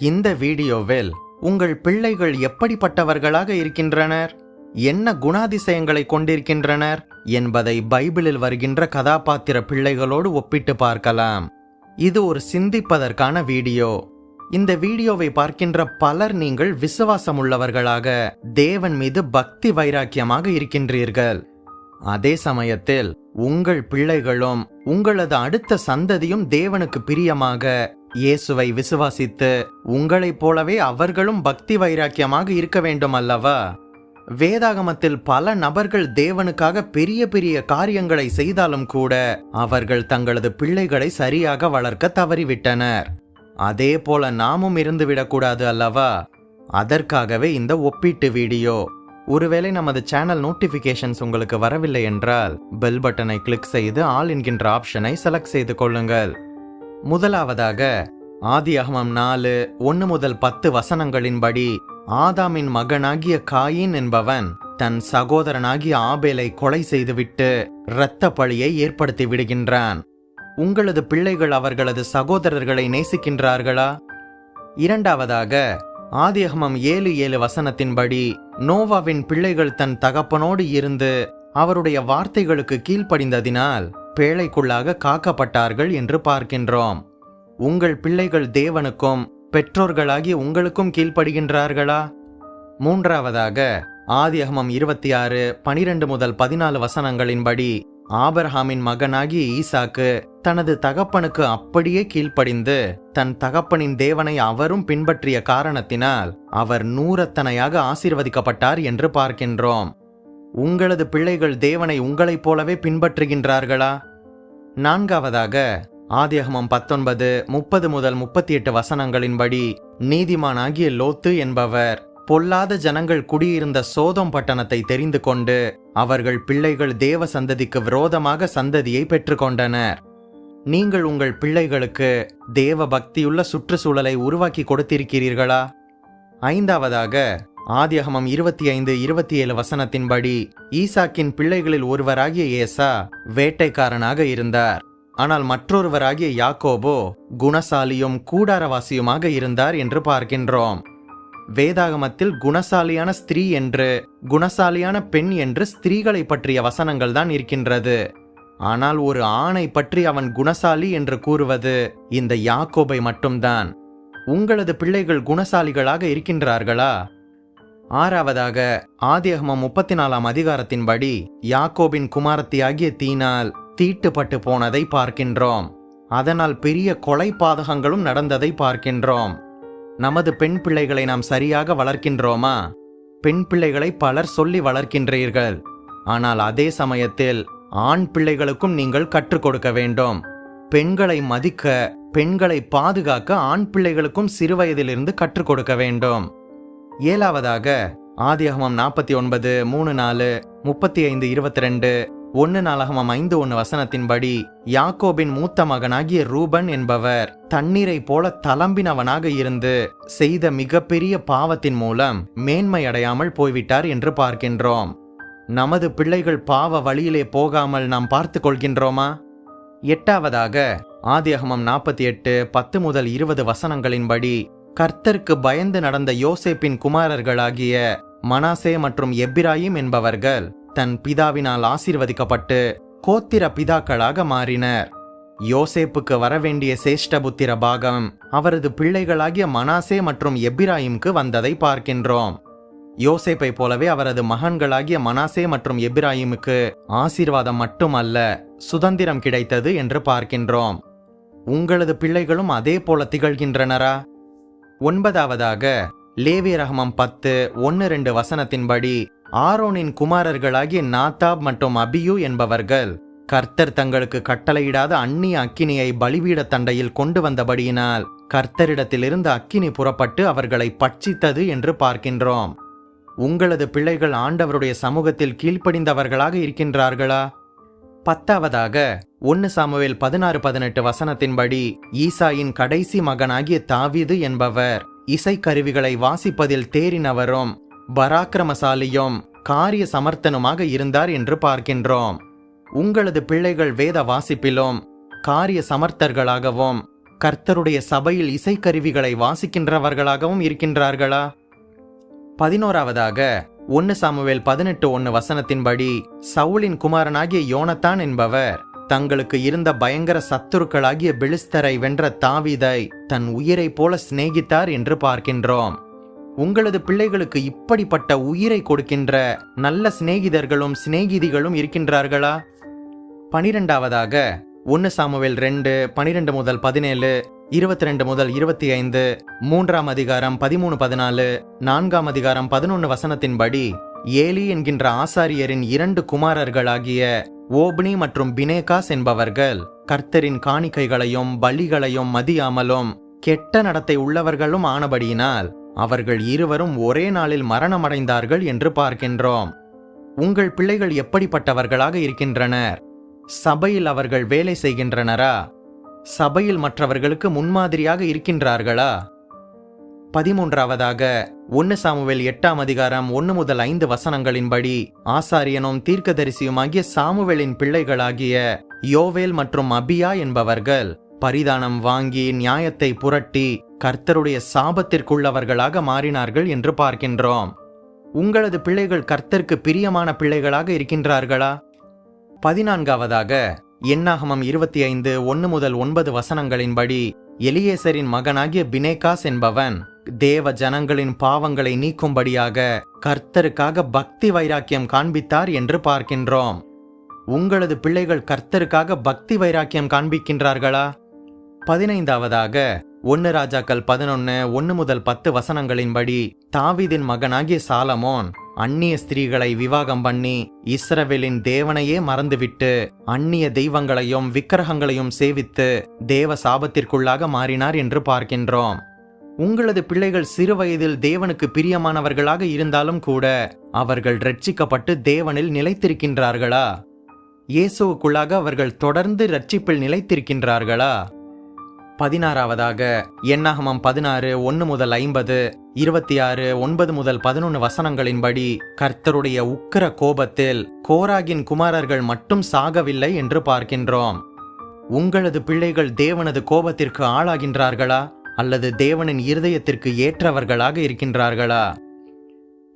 இந்த வீடியோவில் உங்கள் பிள்ளைகள் எப்படிப்பட்டவர்களாக இருக்கின்றனர்? என்ன குணாதிசயங்களை கொண்டிருக்கின்றனர்? என்பதை பைபிளில் வருகின்ற கதாபாத்திர பிள்ளைகளோடு ஒப்பிட்டு பார்க்கலாம். இது ஒரு சிந்திப்பதற்கான வீடியோ. இந்த வீடியோவை பார்க்கின்ற பலர் நீங்கள் விசுவாசமுள்ளவர்களாக தேவன் மீது பக்தி வைராக்கியமாக இருக்கின்றீர்கள். அதே சமயத்தில் உங்கள் பிள்ளைகளும் உங்களது அடுத்த சந்ததியும் தேவனுக்கு பிரியமாக இயேசுவை விசுவாசித்து உங்களைப் போலவே அவர்களும் பக்தி வைராக்கியமாக இருக்க வேண்டும் அல்லவா? வேதாகமத்தில் பல நபர்கள் தேவனுக்காக பெரிய பெரிய காரியங்களை செய்தாலும் கூட அவர்கள் தங்களது பிள்ளைகளை சரியாக வளர்க்க தவறிவிட்டனர். அதே போல நாமும் இருந்துவிடக்கூடாது அல்லவா? அதற்காகவே இந்த ஒப்பீட்டு வீடியோ. ஒருவேளை நமது சேனல் நோட்டிபிகேஷன்ஸ் உங்களுக்கு வரவில்லை என்றால் பெல் பட்டனை கிளிக் செய்து ஆல் என்கின்ற ஆப்ஷனை செலக்ட் செய்து கொள்ளுங்கள். முதலாவதாக ஆதி அகமம் நாலு ஒன்று முதல் பத்து வசனங்களின்படி ஆதாமின் மகனாகிய காயின் என்பவன் தன் சகோதரனாகிய ஆபேலை கொலை செய்துவிட்டு இரத்த பழியை ஏற்படுத்தி விடுகின்றான். உங்களது பிள்ளைகள் அவர்களது சகோதரர்களை நேசிக்கின்றார்களா? இரண்டாவதாக ஆதியகமம் ஏழு ஏழு வசனத்தின்படி நோவாவின் பிள்ளைகள் தன் தகப்பனோடு இருந்து அவருடைய வார்த்தைகளுக்கு கீழ்ப்படிந்ததினால் பேழைக்குள்ளாக காக்கப்பட்டார்கள் என்று பார்க்கின்றோம். உங்கள் பிள்ளைகள் தேவனுக்கும் பெற்றோர்களாகிய உங்களுக்கும் கீழ்ப்படுகின்றார்களா? மூன்றாவதாக ஆதியகமம் இருபத்தி ஆறு பனிரெண்டு முதல் பதினாலு வசனங்களின்படி ஆபர்ஹாமின் மகனாகிய ஈசாக்கு தனது தகப்பனுக்கு அப்படியே கீழ்ப்படிந்து தன் தகப்பனின் தேவனை அவரும் பின்பற்றிய காரணத்தினால் அவர் நூறத்தனையாக ஆசீர்வதிக்கப்பட்டார் என்று பார்க்கின்றோம். உங்களது பிள்ளைகள் தேவனை உங்களைப் போலவே பின்பற்றுகின்றார்களா? நான்காவதாக ஆதியகமம் பத்தொன்பது முப்பது முதல் முப்பத்தி எட்டு வசனங்களின்படி நீதிமானாகிய லோத்து என்பவர் பொல்லாத ஜனங்கள் குடியிருந்த சோதம் பட்டணத்தை தெரிந்து கொண்டு அவர்கள் பிள்ளைகள் தேவ சந்ததிக்கு விரோதமாக சந்ததியை பெற்றுக்கொண்டனர். நீங்கள் உங்கள் பிள்ளைகளுக்கு தேவ பக்தியுள்ள சுற்றுச்சூழலை உருவாக்கி கொடுத்திருக்கிறீர்களா? ஐந்தாவதாக ஆதியகமம் இருபத்தி ஐந்து இருபத்தி ஏழு வசனத்தின்படி ஈசாக்கின் பிள்ளைகளில் ஒருவராகிய ஏசா வேட்டைக்காரனாக இருந்தார். ஆனால் மற்றொருவராகிய யாக்கோபோ குணசாலியும் கூடாரவாசியுமாக இருந்தார் என்று பார்க்கின்றோம். வேதாகமத்தில் குணசாலியான ஸ்திரீ என்று குணசாலியான பெண் என்று ஸ்திரீகளை பற்றிய வசனங்கள் தான் இருக்கின்றது. ஆனால் ஒரு ஆணை பற்றி அவன் குணசாலி என்று கூறுவது இந்த யாக்கோபை மட்டும்தான். உங்களது பிள்ளைகள் குணசாலிகளாக இருக்கின்றார்களா? ஆறாவதாக ஆதியகமம் முப்பத்தி நாலாம் அதிகாரத்தின்படி யாக்கோபின் குமாரத்தியாகிய தீனால் தீட்டுப்பட்டு போனதை பார்க்கின்றோம். அதனால் பெரிய கொலை பாதகங்களும் நடந்ததை பார்க்கின்றோம். நமது பெண் பிள்ளைகளை நாம் சரியாக வளர்க்கின்றோமா? பெண் பிள்ளைகளை பலர் சொல்லி வளர்க்கின்றீர்கள். ஆனால் அதே சமயத்தில் ஆண் பிள்ளைகளுக்கும் நீங்கள் கற்றுக் கொடுக்க வேண்டும். பெண்களை மதிக்க பெண்களை பாதுகாக்க ஆண் பிள்ளைகளுக்கும் சிறுவயதிலிருந்து கற்றுக் கொடுக்க வேண்டும். ஏழாவதாக ஆதியகமம் நாற்பத்தி ஒன்பது மூணு நாலு முப்பத்தி ஐந்து இருபத்தி ரெண்டு ஒன்னு நாளகமம் ஐந்து ஒன்று வசனத்தின்படி யாக்கோபின் மூத்த மகனாகிய ரூபன் என்பவர் தண்ணீரை போல தளம்பினவனாக இருந்து செய்த மிகப்பெரிய பாவத்தின் மூலம் மேன்மை அடையாமல் போய்விட்டார் என்று பார்க்கின்றோம். நமது பிள்ளைகள் பாவ வழியிலே போகாமல் நாம் பார்த்து கொள்கின்றோமா? எட்டாவதாக ஆதியகமம் நாற்பத்தி எட்டு பத்து முதல் இருபது வசனங்களின்படி கர்த்தருக்கு பயந்து நடந்த யோசேப்பின் குமாரர்களாகிய மனாசே மற்றும் எப்பிராயிம் என்பவர்கள் தன் பிதாவினால் ஆசீர்வதிக்கப்பட்டு கோத்திர பிதாக்களாக மாறினர். யோசேப்புக்கு வரவேண்டிய சேஷ்டபுத்திர பாகம் அவரது பிள்ளைகளாகிய மனாசே மற்றும் எப்பிராயிம்க்கு வந்ததை பார்க்கின்றோம். யோசேப்பை போலவே அவரது மகன்களாகிய மனாசே மற்றும் எபிராயிமுக்கு ஆசீர்வாதம் மட்டுமல்ல சுதந்திரம் கிடைத்தது என்று பார்க்கின்றோம். உங்களது பிள்ளைகளும் அதே போல திகழ்கின்றனரா? ஒன்பதாவதாக லேவி ரஹமம் பத்து ஒன்று ரெண்டு வசனத்தின்படி ஆரோனின் குமாரர்களாகிய நாத்தாப் மற்றும் அபியு என்பவர்கள் கர்த்தர் தங்களுக்கு கட்டளையிடாத அந்நிய அக்கினியை பலிபீட தண்டையில் கொண்டு வந்தபடியினால் கர்த்தரிடத்திலிருந்து அக்கினி புறப்பட்டு அவர்களை பட்சித்தது என்று பார்க்கின்றோம். உங்களது பிள்ளைகள் ஆண்டவருடைய சமூகத்தில் கீழ்ப்படிந்தவர்களாக இருக்கின்றார்களா? பத்தாவதாக ஒன்னு சாமுவேல் பதினாறு பதினெட்டு வசனத்தின்படி ஈசாயின் கடைசி மகனாகிய தாவீது என்பவர் இசைக்கருவிகளை வாசிப்பதில் தேறினவரும் பராக்கிரமசாலியும் காரிய சமர்த்தனுமாக இருந்தார் என்று பார்க்கின்றோம். உங்களது பிள்ளைகள் வேத வாசிப்பிலும் காரிய சமர்த்தர்களாகவும் கர்த்தருடைய சபையில் இசைக்கருவிகளை வாசிக்கின்றவர்களாகவும் இருக்கின்றார்களா? பதினோராவதாக ஒன்னு சாமுவேல் பதினெட்டு ஒன்னு வசனத்தின்படி சவுலின் குமாரனாகிய யோனத்தான் என்பவர் தங்களுக்கு இருந்த பயங்கர சத்துருக்களாகிய பெலிஸ்தரை வென்ற தாவீதை தன் உயிரைப் போல சிநேகித்தார் என்று பார்க்கின்றோம். உங்களது பிள்ளைகளுக்கு இப்படிப்பட்ட உயிரை கொடுக்கின்ற நல்ல சிநேகிதர்களும் சிநேகிதிகளும் இருக்கின்றார்களா? பனிரெண்டாவதாக ஒன்னு சாமுவேல் ரெண்டு பனிரெண்டு முதல் பதினேழு இருபத்தி ரெண்டு முதல் இருபத்தி ஐந்து மூன்றாம் அதிகாரம் பதிமூணு பதினாலு நான்காம் அதிகாரம் பதினொன்று வசனத்தின்படி ஏலி என்கின்ற ஆசாரியரின் இரண்டு குமாரர்களாகிய ஓப்னி மற்றும் பினேகாஸ் என்பவர்கள் கர்த்தரின் காணிக்கைகளையும் பலிகளையும் மதியாமலும் கெட்ட நடத்தை உள்ளவர்களும் ஆனபடியினால் அவர்கள் இருவரும் ஒரே நாளில் மரணமடைந்தார்கள் என்று பார்க்கின்றோம். உங்கள் பிள்ளைகள் எப்படிப்பட்டவர்களாக இருக்கின்றனர்? சபையில் அவர்கள் வேலை செய்கின்றனரா? சபையில் மற்றவர்களுக்கு முன்மாதிரியாக இருக்கின்றார்களா? பதிமூன்றாவதாக ஒன்னு சாமுவேல் எட்டாம் அதிகாரம் ஒன்று முதல் ஐந்து வசனங்களின்படி ஆசாரியனும் தீர்க்கதரிசியுமாகிய சாமுவேலின் பிள்ளைகளாகிய யோவேல் மற்றும் அபியா என்பவர்கள் பரிதானம் வாங்கி நியாயத்தை புரட்டி கர்த்தருடைய சாபத்திற்குள்ளவர்களாக மாறினார்கள் என்று பார்க்கின்றோம். உங்களது பிள்ளைகள் கர்த்தருக்கு பிரியமான பிள்ளைகளாக இருக்கின்றார்களா? பதினான்காவதாக எண்ணாகமம் இருபத்தி ஐந்து ஒன்று முதல் ஒன்பது வசனங்களின்படி எலியேசரின் மகனாகிய பினேகாஸ் என்பவன் தேவ ஜனங்களின் பாவங்களை நீக்கும்படியாக கர்த்தருக்காக பக்தி வைராக்கியம் காண்பித்தார் என்று பார்க்கின்றோம். உங்களது பிள்ளைகள் கர்த்தருக்காக பக்தி வைராக்கியம் காண்பிக்கின்றார்களா? பதினைந்தாவதாக ஒன்னு ராஜாக்கள் பதினொன்னு ஒன்று முதல் பத்து வசனங்களின்படி தாவிதின் மகனாகிய சாலமோன் அந்நிய ஸ்திரீகளை விவாகம் பண்ணி இஸ்ரவேலின் தேவனையே மறந்துவிட்டு அந்நிய தெய்வங்களையும் விக்கிரகங்களையும் சேவித்து தேவ சாபத்திற்குள்ளாக மாறினார் என்று பார்க்கின்றோம். உங்களது பிள்ளைகள் சிறு வயதில் தேவனுக்கு பிரியமானவர்களாக இருந்தாலும் கூட அவர்கள் ரட்சிக்கப்பட்டு தேவனில் நிலைத்திருக்கின்றார்களா? இயேசுவுக்குள்ளாக அவர்கள் தொடர்ந்து ரட்சிப்பில் நிலைத்திருக்கின்றார்களா? பதினாறாவதாக எண்ணாகமம் பதினாறு ஒன்று முதல் ஐம்பது இருபத்தி ஆறு ஒன்பது முதல் பதினொன்று வசனங்களின்படி கர்த்தருடைய உக்கிர கோபத்தில் கோராகின் குமாரர்கள் மட்டும் சாகவில்லை என்று பார்க்கின்றோம். உங்களது பிள்ளைகள் தேவனது கோபத்திற்கு ஆளாகின்றார்களா? அல்லது தேவனின் இருதயத்திற்கு ஏற்றவர்களாக இருக்கின்றார்களா?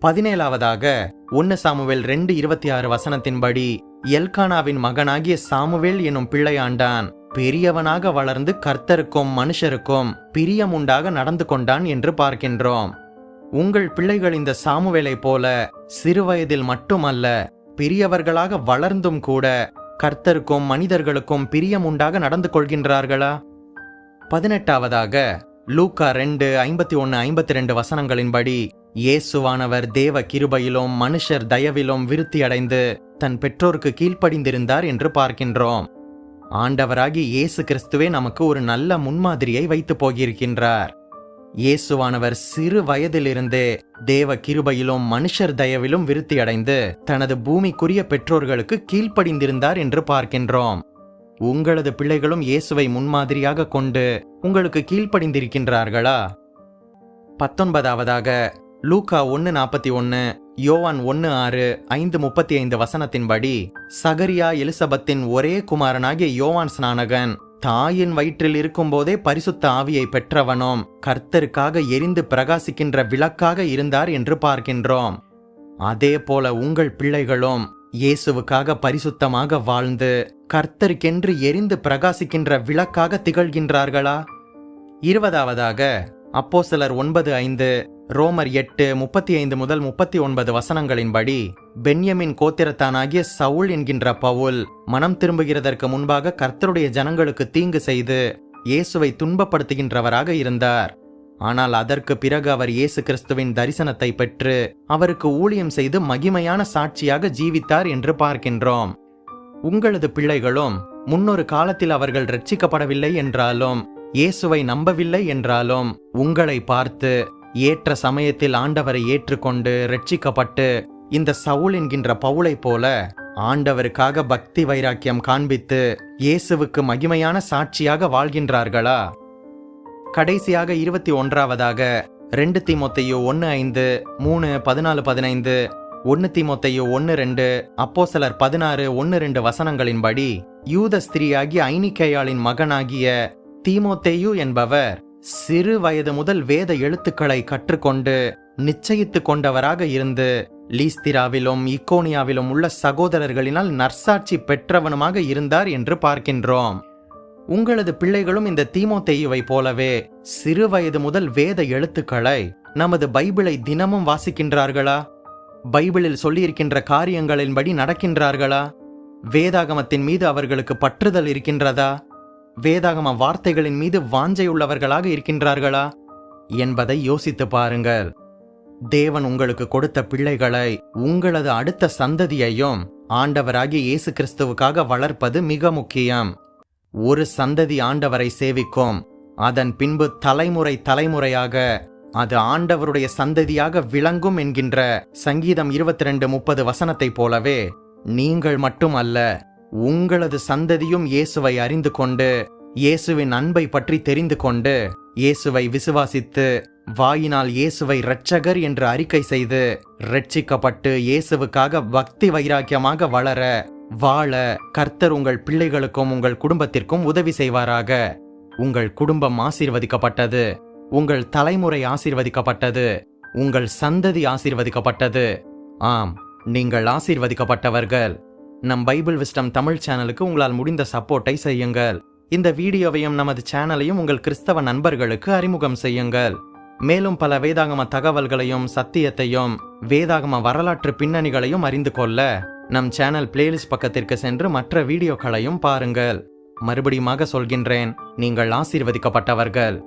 பதினேழாவதாக ஒன்னு சாமுவேல் ரெண்டு இருபத்தி ஆறு வசனத்தின்படி எல்கானாவின் மகனாகிய சாமுவேல் எனும் பிள்ளையாண்டான். பெரியவனாக வளர்ந்து கர்த்தருக்கும் மனுஷருக்கும் பிரியம் உண்டாக நடந்து கொண்டான் என்று பார்க்கின்றோம். உங்கள் பிள்ளைகள் இந்த சாமுவேலை போல சிறுவயதில் மட்டுமல்ல பெரியவர்களாக வளர்ந்தும் கூட கர்த்தருக்கும் மனிதர்களுக்கும் பிரியம் உண்டாக நடந்து கொள்கின்றார்களா? பதினெட்டாவதாக லூக்கா ரெண்டு ஐம்பத்தி ஒன்று ஐம்பத்தி ரெண்டு வசனங்களின்படி இயேசுவானவர் தேவ கிருபையிலும் மனுஷர் தயவிலும் விருத்தியடைந்து தன் பெற்றோருக்கு கீழ்ப்படிந்திருந்தார் என்று பார்க்கின்றோம். ஆண்டவராகி இயேசு கிறிஸ்துவே நமக்கு ஒரு நல்ல முன்மாதிரியை வைத்து போகியிருக்கின்றார். இயேசுவானவர் சிறு வயதிலிருந்தே தேவ கிருபையிலும் மனுஷர் தயவிலும் விருத்தியடைந்து தனது பூமிக்குரிய பெற்றோர்களுக்கு கீழ்ப்படிந்திருந்தார் என்று பார்க்கின்றோம். உங்களது பிள்ளைகளும் இயேசுவை முன்மாதிரியாக கொண்டு உங்களுக்கு கீழ்ப்படிந்திருக்கின்றார்களா? பத்தொன்பதாவதாக லூக்கா ஒன்று நாற்பத்தி ஒன்று யோவான் ஒன்று ஆறு ஐந்து முப்பத்தி ஐந்து வசனத்தின்படி சகரியா எலிசபத்தின் ஒரே குமாரனாகிய யோவான் ஸ்நானகன் தாயின் வயிற்றில் இருக்கும்போதே பரிசுத்த ஆவியை பெற்றவனும் கர்த்தருக்காக எரிந்து பிரகாசிக்கின்ற விளக்காக இருந்தார் என்று பார்க்கின்றோம். அதே போல உங்கள் பிள்ளைகளும் இயேசுவுக்காக பரிசுத்தமாக வாழ்ந்து கர்த்தருக்கென்று எரிந்து பிரகாசிக்கின்ற விளக்காக திகழ்கின்றார்களா? இருபதாவதாக அப்போ சிலர் ஒன்பது ஐந்து ரோமர் எட்டு முப்பத்தி ஐந்து முதல் முப்பத்தி ஒன்பது வசனங்களின்படி பென்யமின் கோத்திரத்தானாகிய சவுல் என்கின்ற பவுல் மனம் திரும்புகிறதற்கு முன்பாக கர்த்தருடைய ஜனங்களுக்கு தீங்கு செய்து இயேசுவை துன்பப்படுத்துகின்றவராக இருந்தார். ஆனால் அதற்கு பிறகு அவர் இயேசு கிறிஸ்துவின் தரிசனத்தை பெற்று அவருக்கு ஊழியம் செய்து மகிமையான சாட்சியாக ஜீவித்தார் என்று பார்க்கின்றோம். உங்களது பிள்ளைகளும் முன்னொரு காலத்தில் அவர்கள் ரட்சிக்கப்படவில்லை என்றாலும் இயேசுவை நம்பவில்லை என்றாலும் உங்களை பார்த்து ஏற்ற சமயத்தில் ஆண்டவரை ஏற்றுக்கொண்டு ரட்சிக்கப்பட்டு இந்த சவுல் என்கின்ற பவுளைப் போல ஆண்டவருக்காக பக்தி வைராக்கியம் காண்பித்து இயேசுவுக்கு மகிமையான சாட்சியாக வாழ்கின்றார்களா? கடைசியாக இருபத்தி ஒன்றாவதாக ரெண்டு தீமொத்தையோ ஒன்று ஐந்து மூணு பதினாலு பதினைந்து ஒன்று தீமொத்தையோ ஒன்று ரெண்டு அப்போ சிலர் பதினாறு ஒன்று ரெண்டு வசனங்களின்படி யூத ஸ்திரீயாகி ஐனிக்கையாளின் மகனாகிய தீமோத்தேயு என்பவர் சிறு வயது முதல் வேத எழுத்துக்களை கற்றுக்கொண்டு நிச்சயித்து கொண்டவராக இருந்து லீஸ்திராவிலும் இக்கோனியாவிலும் உள்ள சகோதரர்களினால் நற்சாட்சி பெற்றவனுமாக இருந்தார் என்று பார்க்கின்றோம். உங்களது பிள்ளைகளும் இந்த தீமோத்தேயுவை போலவே சிறு வயது முதல் வேத எழுத்துக்களை நமது பைபிளை தினமும் வாசிக்கின்றார்களா? பைபிளில் சொல்லியிருக்கின்ற காரியங்களின்படி நடக்கின்றார்களா? வேதாகமத்தின் மீது அவர்களுக்கு பற்றுதல் இருக்கின்றதா? வேதாகம வார்த்தைகளின் மீது வாஞ்சையுள்ளவர்களாக இருக்கின்றார்களா? என்பதை யோசித்து பாருங்கள். தேவன் உங்களுக்கு கொடுத்த பிள்ளைகளை உங்களது அடுத்த சந்ததியையும் ஆண்டவராகிய இயேசு கிறிஸ்துவுக்காக வளர்ப்பது மிக முக்கியம். ஒரு சந்ததி ஆண்டவரை சேவிக்கும். அதன் பின்பு தலைமுறை தலைமுறையாக அது ஆண்டவருடைய சந்ததியாக விளங்கும் என்கின்ற சங்கீதம் இருபத்தி ரெண்டு முப்பது வசனத்தைப் போலவே நீங்கள் மட்டும் அல்ல உங்களது சந்ததியும் இயேசுவை அறிந்து கொண்டு இயேசுவின் அன்பை பற்றி தெரிந்து கொண்டு இயேசுவை விசுவாசித்து வாயினால் இயேசுவை இரட்சகர் என்று அறிக்கை செய்து ரட்சிக்கப்பட்டு இயேசுவுக்காக பக்தி வைராக்கியமாக வளர வாழ கர்த்தர் உங்கள் பிள்ளைகளுக்கும் உங்கள் குடும்பத்திற்கும் உதவி செய்வாராக. உங்கள் குடும்பம் ஆசீர்வதிக்கப்பட்டது. உங்கள் தலைமுறை ஆசீர்வதிக்கப்பட்டது. உங்கள் சந்ததி ஆசீர்வதிக்கப்பட்டது. ஆம் நீங்கள் ஆசீர்வதிக்கப்பட்டவர்கள். நம் பைபிள் விஸ்டம் தமிழ் சேனலுக்கு உங்களால் முடிந்த சப்போர்ட்டை செய்யுங்கள். இந்த வீடியோவையும் நமது சேனலையும் உங்கள் கிறிஸ்தவ நண்பர்களுக்கு அறிமுகம் செய்யுங்கள். மேலும் பல வேதாகம தகவல்களையும் சத்தியத்தையும் வேதாகம வரலாற்று பின்னணிகளையும் அறிந்து கொள்ள நம் சேனல் பிளேலிஸ்ட் பக்கத்திற்கு சென்று மற்ற வீடியோக்களையும் பாருங்கள். மறுபடியுமாக சொல்கின்றேன் நீங்கள் ஆசீர்வதிக்கப்பட்டவர்கள்.